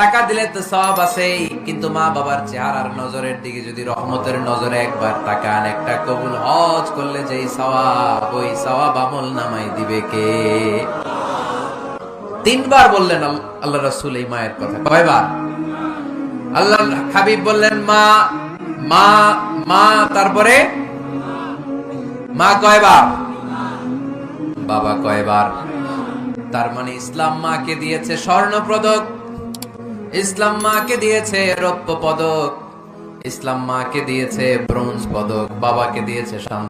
টাকা দিলে তো সব আছেই, কিন্তু মা বাবার চেহারার নজরের দিকে যদি রহমতের নজরে একবার তাকান, একটা কবুল হজ করলে যেই সওয়াব, ওই সওয়াব আমল নামাই দিবে কে? তিনবার বললেন আল্লাহ রাসূল এই মায়ের কথা। কয়বার? আল্লাহ হাবিব বললেন, মা মা মা, তারপরে? মা কয়বার? বাবা কয়বার? তার মানে ইসলাম মাকে দিয়েছে স্বর্ণ পদক ইসলাম মাকে দিয়েছে রৌপ্য পদক। ইসলাম মাকে দিয়েছে ব্রোঞ্জ পদক বাবাকে দিয়েছে শান্ত